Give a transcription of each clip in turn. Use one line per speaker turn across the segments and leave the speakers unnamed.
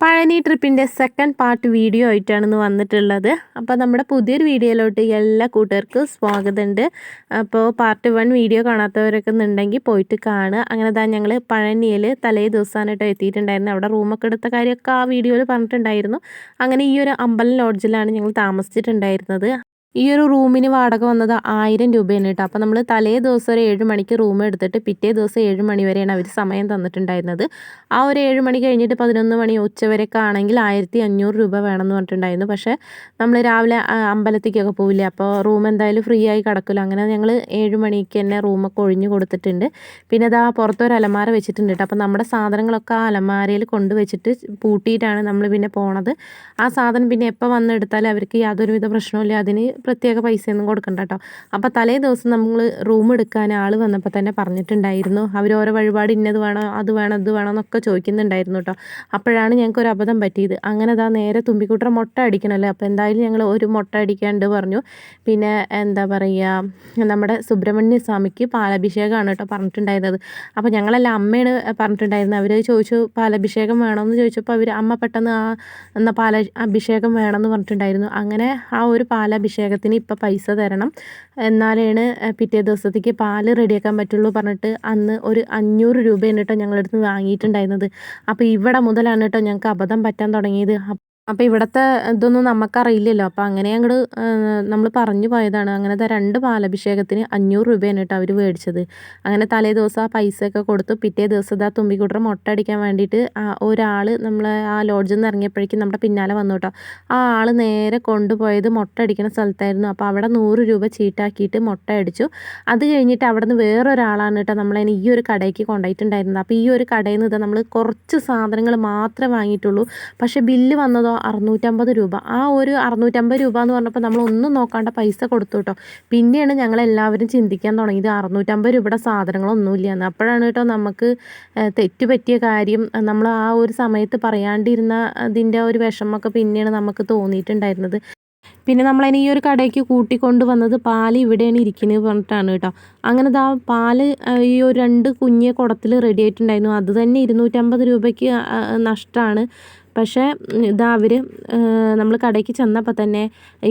പഴനി ട്രിപ്പിന്റെ second part video ആയിട്ടാണ് ഇന്ന് വന്നിട്ടുള്ളത്. അപ്പോൾ നമ്മുടെ പുതിയൊരു വീഡിയോയിലോട്ട് എല്ലാ കൂട്ടുകാർക്കും സ്വാഗതമുണ്ട്. അപ്പോൾ പാർട്ട് വൺ വീഡിയോ കാണാത്തവരൊക്കെ ഉണ്ടെങ്കിൽ പോയിട്ട് കാണുക. അങ്ങനെ തന്നെ ഞങ്ങൾ പഴനിയിൽ തലേ ദിവസമായിട്ട് എത്തിയിട്ടുണ്ടായിരുന്നു. അവിടെ റൂമൊക്കെ എടുത്ത കാര്യമൊക്കെ ആ വീഡിയോയിൽ പറഞ്ഞിട്ടുണ്ടായിരുന്നു. അങ്ങനെ ഈ ഒരു അമ്പലം ലോഡ്ജിലാണ് ഞങ്ങൾ താമസിച്ചിട്ടുണ്ടായിരുന്നത്. ഈ ഒരു റൂമിന് വാടക വന്നത് ആയിരം രൂപയാണ് കേട്ടോ. അപ്പോൾ നമ്മൾ തലേ ദിവസം ഒരു ഏഴ് മണിക്ക് റൂം എടുത്തിട്ട് പിറ്റേ ദിവസം ഏഴ് മണി വരെയാണ് അവർ സമയം തന്നിട്ടുണ്ടായിരുന്നത്. ആ ഒരു ഏഴ് മണി കഴിഞ്ഞിട്ട് പതിനൊന്ന് മണി ഉച്ചവരെയൊക്കെ ആണെങ്കിൽ ആയിരത്തി അഞ്ഞൂറ് രൂപ വേണമെന്ന് പറഞ്ഞിട്ടുണ്ടായിരുന്നു. പക്ഷേ നമ്മൾ രാവിലെ അമ്പലത്തേക്കൊക്കെ പോവില്ലേ അപ്പോൾ റൂം എന്തായാലും ഫ്രീ ആയി കിടക്കില്ല. അങ്ങനെ ഞങ്ങൾ ഏഴ് മണിക്ക് തന്നെ റൂമൊക്കെ ഒഴിഞ്ഞു കൊടുത്തിട്ടുണ്ട്. പിന്നെ അതാ പുറത്തൊരു അലമാര വെച്ചിട്ടുണ്ട് കേട്ടോ. അപ്പോൾ നമ്മുടെ സാധനങ്ങളൊക്കെ ആ അലമാരയിൽ കൊണ്ടുവച്ചിട്ട് പൂട്ടിയിട്ടാണ് നമ്മൾ പിന്നെ പോണത്. ആ സാധനം പിന്നെ എപ്പോൾ വന്നെടുത്താലും അവർക്ക് യാതൊരുവിധ പ്രശ്നമില്ല അതിന് പ്രത്യേക പൈസയൊന്നും കൊടുക്കണ്ട കേട്ടോ അപ്പോൾ തലേ ദിവസം നമ്മൾ റൂം എടുക്കാൻ ആൾ വന്നപ്പോൾ തന്നെ പറഞ്ഞിട്ടുണ്ടായിരുന്നു. അവർ ഓരോ വഴിപാട് ഇന്നത് വേണോ അത് വേണം ഇത് വേണം എന്നൊക്കെ ചോദിക്കുന്നുണ്ടായിരുന്നു കേട്ടോ അപ്പോഴാണ് ഞങ്ങൾക്ക് ഒരു അബദ്ധം പറ്റിയത്. അങ്ങനെ അതാ നേരെ തുമ്പിക്കൂട്ടർ മുട്ട അടിക്കണമല്ലോ അപ്പോൾ എന്തായാലും ഞങ്ങൾ ഒരു മുട്ട അടിക്കാണ്ട് പറഞ്ഞു. പിന്നെ എന്താ പറയുക നമ്മുടെ സുബ്രഹ്മണ്യ സ്വാമിക്ക് പാലഭിഷേകമാണ് കേട്ടോ പറഞ്ഞിട്ടുണ്ടായിരുന്നത്. അപ്പോൾ ഞങ്ങളെല്ലാം അമ്മയാണ് പറഞ്ഞിട്ടുണ്ടായിരുന്നത്. അവർ ചോദിച്ചു പാലഭിഷേകം വേണമെന്ന് ചോദിച്ചപ്പോൾ അവർ അമ്മ പെട്ടെന്ന് ആ എന്നാൽ പാല അഭിഷേകം വേണമെന്ന് പറഞ്ഞിട്ടുണ്ടായിരുന്നു. അങ്ങനെ ആ ഒരു പാലഭിഷേകം പാചകത്തിന് ഇപ്പം പൈസ തരണം. എന്നാലാണ് പിറ്റേ ദിവസത്തേക്ക് പാൽ റെഡിയാക്കാൻ പറ്റുള്ളൂ പറഞ്ഞിട്ട് അന്ന് ഒരു അഞ്ഞൂറ് രൂപയാണ് കേട്ടോ അടുത്ത് വാങ്ങിയിട്ടുണ്ടായിരുന്നത്. അപ്പോൾ ഇവിടെ മുതലാണ് കേട്ടോ ഞങ്ങൾക്ക് അബദ്ധം പറ്റാൻ തുടങ്ങിയത്. അപ്പോൾ ഇവിടുത്തെ ഇതൊന്നും നമുക്കറിയില്ലല്ലോ അപ്പോൾ അങ്ങനെ അങ്ങോട്ട് നമ്മൾ പറഞ്ഞു പോയതാണ്. അങ്ങനത്തെ രണ്ട് പാലഭിഷേകത്തിന് അഞ്ഞൂറ് രൂപയാണ് കേട്ടോ അവർ മേടിച്ചത്. അങ്ങനെ തലേ ദിവസം ആ പൈസയൊക്കെ കൊടുത്തു പിറ്റേ ദിവസം ഇതാ തുമ്പിക്കുട്ടറെ മുട്ട അടിക്കാൻ വേണ്ടിയിട്ട് ഒരാൾ നമ്മൾ ആ ലോഡ്ജിൽ നിന്ന് ഇറങ്ങിയപ്പോഴേക്കും നമ്മുടെ പിന്നാലെ വന്നു കേട്ടോ. ആ ആൾ നേരെ കൊണ്ടുപോയത് മുട്ട അടിക്കുന്ന സ്ഥലത്തായിരുന്നു. അപ്പോൾ അവിടെ നൂറ് രൂപ ചീട്ടാക്കിയിട്ട് മുട്ട അടിച്ചു. അത് കഴിഞ്ഞിട്ട് അവിടെ നിന്ന് വേറൊരാളാണ് കേട്ടോ നമ്മളതിന് ഈ ഒരു കടയ്ക്ക് കൊണ്ടുപോയിട്ടുണ്ടായിരുന്നത്. അപ്പോൾ ഈ ഒരു കടയിൽ നിന്ന് നമ്മൾ കുറച്ച് സാധനങ്ങൾ മാത്രമേ വാങ്ങിയിട്ടുള്ളൂ. പക്ഷേ ബില്ല് വന്നതോ അറുന്നൂറ്റമ്പത് രൂപ. ആ ഒരു അറുന്നൂറ്റമ്പത് രൂപ എന്ന് പറഞ്ഞപ്പോൾ നമ്മൾ ഒന്നും നോക്കാണ്ട് പൈസ കൊടുത്തു കേട്ടോ. പിന്നെയാണ് ഞങ്ങൾ എല്ലാവരും ചിന്തിക്കാൻ തുടങ്ങിയത് അറുന്നൂറ്റമ്പത് രൂപയുടെ സാധനങ്ങളൊന്നുമില്ല എന്ന് അപ്പോഴാണ് കേട്ടോ നമുക്ക് തെറ്റ് പറ്റിയ കാര്യം നമ്മൾ ആ ഒരു സമയത്ത് പറയാണ്ടിരുന്ന അതിന്റെ ഒരു വിഷമമൊക്കെ പിന്നെയാണ് നമുക്ക് തോന്നിയിട്ടുണ്ടായിരുന്നത്. പിന്നെ നമ്മളതിനെ ഈ ഒരു കടയ്ക്ക് കൂട്ടിക്കൊണ്ട് വന്നത് പാൽ ഇവിടെയാണ് ഇരിക്കുന്നത് പറഞ്ഞിട്ടാണ് കേട്ടോ. അങ്ങനെ ദാ പാൽ ഈ ഒരു രണ്ട് കുഞ്ഞ് കുടത്തിൽ റെഡി ആയിട്ടുണ്ടായിരുന്നു. അത് തന്നെ ഇരുന്നൂറ്റമ്പത് രൂപയ്ക്ക് നഷ്ടമാണ് പക്ഷേ ഇതാ അവർ നമ്മൾ കടയ്ക്ക് ചെന്നപ്പോൾ തന്നെ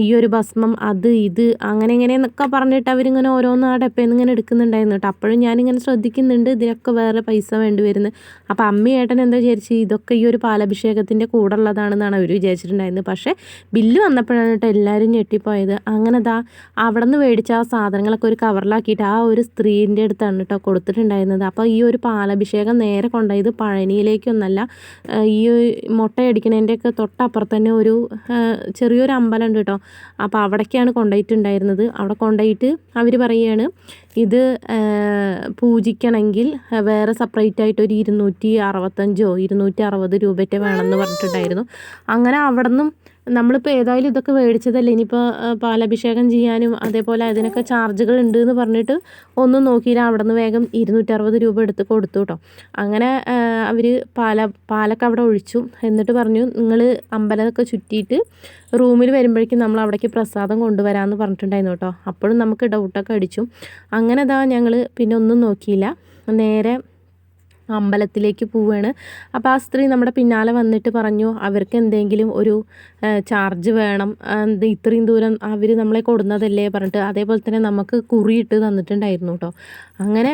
ഈ ഒരു ഭസ്മം അത് ഇത് അങ്ങനെ ഇങ്ങനെ എന്നൊക്കെ പറഞ്ഞിട്ട് അവരിങ്ങനെ ഓരോന്ന് ആ ഇങ്ങനെ എടുക്കുന്നുണ്ടായിരുന്നു കേട്ടോ. അപ്പോഴും ഞാനിങ്ങനെ ശ്രദ്ധിക്കുന്നുണ്ട് ഇതിനൊക്കെ വേറെ പൈസ വേണ്ടി വരുന്നത്. അപ്പോൾ അമ്മ ഏട്ടൻ എന്താ വിചാരിച്ച് ഇതൊക്കെ ഈ ഒരു പാലഭിഷേകത്തിന്റെ കൂടെ ഉള്ളതാണെന്നാണ് അവർ വിചാരിച്ചിട്ടുണ്ടായിരുന്നത്. പക്ഷേ ബില്ല് വന്നപ്പോഴാണ് കേട്ടോ എല്ലാവരും ഞെട്ടിപ്പോയത്. അങ്ങനെ ദാ അവിടെ നിന്ന് മേടിച്ച ആ സാധനങ്ങളൊക്കെ ഒരു കവറിലാക്കിയിട്ട് ആ ഒരു സ്ത്രീന്റെ അടുത്താണ് കേട്ടോ കൊടുത്തിട്ടുണ്ടായിരുന്നത്. അപ്പോൾ ഈ ഒരു പാലഭിഷേകം നേരെ കൊണ്ടുപോയത് പഴനിയിലേക്കൊന്നല്ല ഈ മുട്ടയടിക്കണതിന്റെയൊക്കെ തൊട്ടപ്പുറത്ത് തന്നെ ഒരു ചെറിയൊരു അമ്പലം ഉണ്ട് കേട്ടോ. അപ്പോൾ അവിടേക്കാണ് കൊണ്ടുപോയിട്ടുണ്ടായിരുന്നത്. അവിടെ കൊണ്ടുപോയിട്ട് അവർ പറയുകയാണ് ഇത് പൂജിക്കണമെങ്കിൽ വേറെ സെപ്പറേറ്റ് ആയിട്ട് ഒരു ഇരുന്നൂറ്റി അറുപത്തഞ്ചോ ഇരുന്നൂറ്റി അറുപത് രൂപയൊക്കെ വേണമെന്ന് പറഞ്ഞിട്ടുണ്ടായിരുന്നു. അങ്ങനെ അവിടെ നിന്നും നമ്മളിപ്പോൾ ഏതായാലും ഇതൊക്കെ മേടിച്ചതല്ലേ? ഇനിയിപ്പോൾ പാലഭിഷേകം ചെയ്യാനും അതേപോലെ അതിനൊക്കെ ചാർജുകൾ ഉണ്ട് എന്ന് പറഞ്ഞിട്ട് ഒന്നും നോക്കിയില്ല. അവിടെ നിന്ന് വേഗം ഇരുന്നൂറ്ററുപത് രൂപ എടുത്ത് കൊടുത്തു കേട്ടോ അങ്ങനെ അവർ പാല പാലൊക്കെ അവിടെ ഒഴിച്ചു. എന്നിട്ട് പറഞ്ഞു നിങ്ങൾ അമ്പലമൊക്കെ ചുറ്റിയിട്ട് റൂമിൽ വരുമ്പോഴേക്കും നമ്മൾ അവിടേക്ക് പ്രസാദം കൊണ്ടുവരാമെന്ന് പറഞ്ഞിട്ടുണ്ടായിരുന്നു കേട്ടോ അപ്പോഴും നമുക്ക് ഡൗട്ടൊക്കെ അടിച്ചു. അങ്ങനെ അതാ ഞങ്ങൾ പിന്നെ ഒന്നും നോക്കിയില്ല. നേരെ അമ്പലത്തിലേക്ക് പോവുകയാണ് അപ്പോൾ ആ സ്ത്രീ നമ്മുടെ പിന്നാലെ വന്നിട്ട് പറഞ്ഞു അവർക്ക് എന്തെങ്കിലും ഒരു ചാർജ് വേണം. ഇത്രയും ദൂരം അവർ നമ്മളെ കൊടുന്നതല്ലേ? പറഞ്ഞിട്ട് അതേപോലെ തന്നെ നമുക്ക് കുറിയിട്ട് തന്നിട്ടുണ്ടായിരുന്നു കേട്ടോ അങ്ങനെ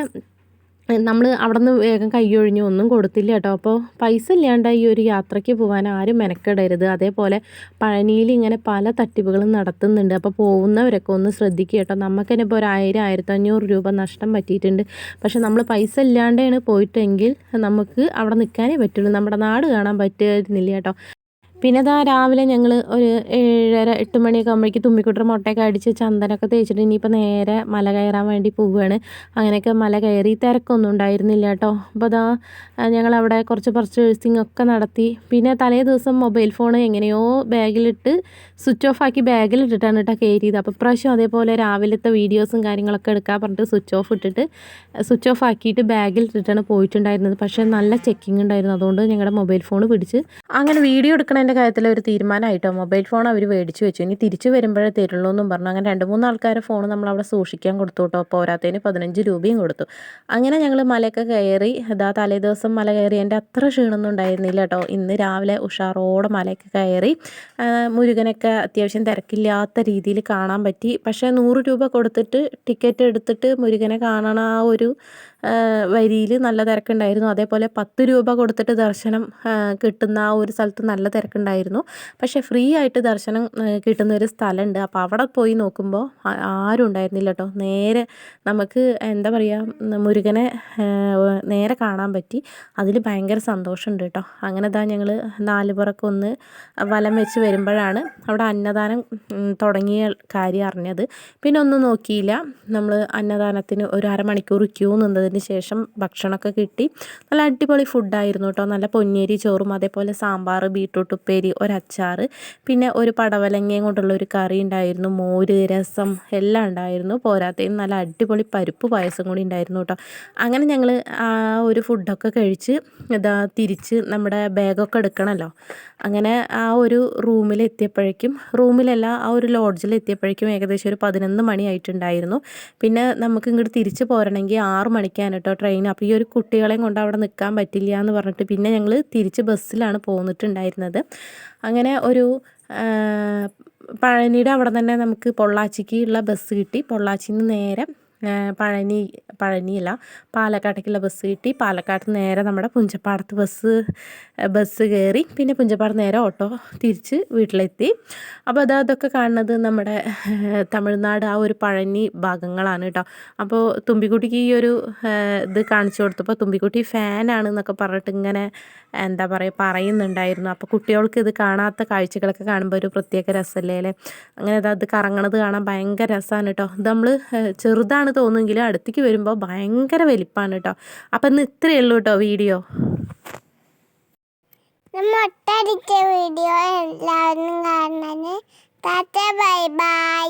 നമ്മൾ അവിടെ നിന്ന് വേഗം കയ്യൊഴിഞ്ഞു ഒന്നും കൊടുത്തില്ല കേട്ടോ. അപ്പോൾ പൈസ ഇല്ലാണ്ട് ഈ ഒരു യാത്രയ്ക്ക് പോകാൻ ആരും മെനക്കെടരുത്. അതേപോലെ പഴനിയിൽ ഇങ്ങനെ പല തട്ടിപ്പുകളും നടത്തുന്നുണ്ട്. അപ്പോൾ പോകുന്നവരൊക്കെ ഒന്ന് ശ്രദ്ധിക്കുക കേട്ടോ. നമുക്ക് തന്നെ ഇപ്പോൾ ഒരു ആയിരം ആയിരത്തഞ്ഞൂറ് രൂപ നഷ്ടം പറ്റിയിട്ടുണ്ട്. പക്ഷേ നമ്മൾ പൈസ ഇല്ലാണ്ടാണ് പോയിട്ടെങ്കിൽ നമുക്ക് അവിടെ നിൽക്കാനേ പറ്റുള്ളൂ. നമ്മുടെ നാട് കാണാൻ പറ്റുന്നില്ല കേട്ടോ. പിന്നെ അതാ രാവിലെ ഞങ്ങൾ ഒരു ഏഴര എട്ട് മണിയൊക്കെ ആകുമ്പോഴേക്ക് തുമ്മിക്കുട്ടർ മുട്ടയൊക്കെ അടിച്ച് ചന്ദനമൊക്കെ തേച്ചിട്ട് ഇനിയിപ്പോൾ നേരെ മല കയറാൻ വേണ്ടി പോവുകയാണ് അങ്ങനെയൊക്കെ മല കയറി തിരക്കൊന്നും ഉണ്ടായിരുന്നില്ല കേട്ടോ. അപ്പോൾ അതാ ഞങ്ങളവിടെ കുറച്ച് പർച്ചേസിങ് ഒക്കെ നടത്തി. പിന്നെ തലേ ദിവസം മൊബൈൽ ഫോൺ എങ്ങനെയോ ബാഗിലിട്ട് സ്വിച്ച് ഓഫ് ആക്കി ബാഗിലിട്ടിട്ടാണ് കേട്ടോ കയറിയത്. അപ്പോൾ പ്രാവശ്യം അതേപോലെ രാവിലത്തെ വീഡിയോസും കാര്യങ്ങളൊക്കെ എടുക്കാൻ പറഞ്ഞിട്ട് സ്വിച്ച് ഓഫ് ഇട്ടിട്ട് സ്വിച്ച് ഓഫ് ആക്കിയിട്ട് ബാഗിലിട്ടിട്ടാണ് പോയിട്ടുണ്ടായിരുന്നത്. പക്ഷേ നല്ല ചെക്കിംഗ് ഉണ്ടായിരുന്നു. അതുകൊണ്ട് ഞങ്ങളുടെ മൊബൈൽ ഫോൺ പിടിച്ച് അങ്ങനെ വീഡിയോ എടുക്കണതിന്റെ കാര്യത്തിൽ ഒരു തീരുമാനമായിട്ടോ മൊബൈൽ ഫോൺ അവർ മേടിച്ചു വെച്ചു. ഇനി തിരിച്ചു വരുമ്പോഴേ തരുള്ളൂ എന്നും പറഞ്ഞു. അങ്ങനെ രണ്ട് മൂന്ന് ആൾക്കാരെ ഫോൺ നമ്മൾ അവിടെ സൂക്ഷിക്കാൻ കൊടുത്തു കേട്ടോ. പോരാത്തതിന് പതിനഞ്ച് രൂപയും കൊടുത്തു. അങ്ങനെ ഞങ്ങൾ മലയൊക്കെ കയറി ഇതാ തലേ ദിവസം മല കയറി. എന്റെ അത്ര ക്ഷീണമൊന്നും ഉണ്ടായിരുന്നില്ല കേട്ടോ. ഇന്ന് രാവിലെ ഉഷാറോടെ മലയൊക്കെ കയറി. മുരുകനൊക്കെ അത്യാവശ്യം തിരക്കില്ലാത്ത രീതിയിൽ കാണാൻ പറ്റി. പക്ഷേ നൂറ് രൂപ കൊടുത്തിട്ട് ടിക്കറ്റ് എടുത്തിട്ട് മുരുകനെ കാണണ ആ ഒരു വരിയിൽ നല്ല തിരക്കുണ്ടായിരുന്നു. അതേപോലെ പത്ത് രൂപ കൊടുത്തിട്ട് ദർശനം കിട്ടുന്ന ആ ഒരു സ്ഥലത്ത് നല്ല തിരക്കുണ്ടായിരുന്നു. പക്ഷേ ഫ്രീ ആയിട്ട് ദർശനം കിട്ടുന്ന ഒരു സ്ഥലമുണ്ട്. അപ്പോൾ അവിടെ പോയി നോക്കുമ്പോൾ ആരും ഉണ്ടായിരുന്നില്ല കേട്ടോ. നേരെ നമുക്ക് എന്താ പറയുക മുരുകനെ നേരെ കാണാൻ പറ്റി. അതിൽ ഭയങ്കര സന്തോഷമുണ്ട് കേട്ടോ. അങ്ങനെ ഇതാ ഞങ്ങൾ നാല് ഒന്ന് വലം വെച്ച് വരുമ്പോഴാണ് അവിടെ അന്നദാനം തുടങ്ങിയ കാര്യം അറിഞ്ഞത്. പിന്നെ ഒന്നും നോക്കിയില്ല. നമ്മൾ അന്നദാനത്തിന് ഒരു അരമണിക്കൂർ ക്യൂ നിന്നതിന് ശേഷം ഭക്ഷണമൊക്കെ കിട്ടി. നല്ല അടിപൊളി ഫുഡായിരുന്നു കേട്ടോ നല്ല പൊന്നേരി ചോറും അതേപോലെ സാമ്പാർ ബീട്രൂട്ട് ഉപ്പേരി ഒരച്ചാർ പിന്നെ ഒരു പടവലങ്ങയും കൊണ്ടുള്ള ഒരു കറി ഉണ്ടായിരുന്നു. മോര് രസം എല്ലാം ഉണ്ടായിരുന്നു. പോരാത്തതിന് നല്ല അടിപൊളി പരിപ്പ് പായസം കൂടി ഉണ്ടായിരുന്നു കേട്ടോ അങ്ങനെ ഞങ്ങൾ ആ ഒരു ഫുഡൊക്കെ കഴിച്ച് ഇതാ തിരിച്ച് നമ്മുടെ ബാഗൊക്കെ എടുക്കണമല്ലോ അങ്ങനെ ആ ഒരു റൂമിലെത്തിയപ്പോഴേക്കും റൂമിലല്ല ആ ഒരു ലോഡ്ജിൽ എത്തിയപ്പോഴേക്കും ഏകദേശം ഒരു പതിനൊന്ന് മണിയായിട്ടുണ്ടായിരുന്നു പിന്നെ നമുക്ക് ഇങ്ങോട്ട് തിരിച്ച് പോരണമെങ്കിൽ ആറ് മണിക്കാണ് കേട്ടോ ട്രെയിൻ അപ്പോൾ ഈ ഒരു കുട്ടികളെയും കൊണ്ട് അവിടെ നിൽക്കാൻ പറ്റില്ല എന്ന് പറഞ്ഞിട്ട് പിന്നെ ഞങ്ങൾ തിരിച്ച് ബസ്സിലാണ് പോന്നിട്ടുണ്ടായിരുന്നത്. അങ്ങനെ ഒരു പഴനിയുടെ അവിടെ തന്നെ നമുക്ക് പൊള്ളാച്ചിക്ക് ഉള്ള ബസ് കിട്ടി. പൊള്ളാച്ചിയിൽ നിന്ന് നേരെ പഴനി പഴനിയല്ല പാലക്കാട്ടേക്കുള്ള ബസ് കിട്ടി. പാലക്കാട്ട് നേരെ നമ്മുടെ പുഞ്ചപ്പാടത്ത് ബസ് ബസ് കയറി പിന്നെ പുഞ്ചപ്പാടത്ത് നേരെ ഓട്ടോ തിരിച്ച് വീട്ടിലെത്തി. അപ്പോൾ അതാ അതൊക്കെ കാണുന്നത് നമ്മുടെ തമിഴ്നാട് ആ ഒരു പഴനി ഭാഗങ്ങളാണ് കേട്ടോ. അപ്പോൾ തുമ്പിക്കുട്ടിക്ക് ഈ ഒരു ഇത് കാണിച്ചു കൊടുത്തപ്പോൾ തുമ്പിക്കുട്ടി ഫാനാണ് എന്നൊക്കെ പറഞ്ഞിട്ട് ഇങ്ങനെ എന്താ പറയുക പറയുന്നുണ്ടായിരുന്നു. അപ്പോൾ കുട്ടികൾക്ക് ഇത് കാണാത്ത കാഴ്ചകളൊക്കെ കാണുമ്പോൾ ഒരു പ്രത്യേക രസമല്ലേ അല്ലേ? അങ്ങനെ അത് കറങ്ങണത് കാണാൻ ഭയങ്കര രസമാണ് കേട്ടോ. ഇത് നമ്മൾ ചെറുതാണ് തോന്നുമെങ്കിലും അടുത്തേക്ക് വരുമ്പോൾ ഭയങ്കര വലിപ്പമാണ് കേട്ടോ അപ്പം ഇന്ന് ഇത്രയേ ഉള്ളൂ കേട്ടോ വീഡിയോ.
വീഡിയോ എല്ലാവരും കാണാൻ ബൈ ബൈ.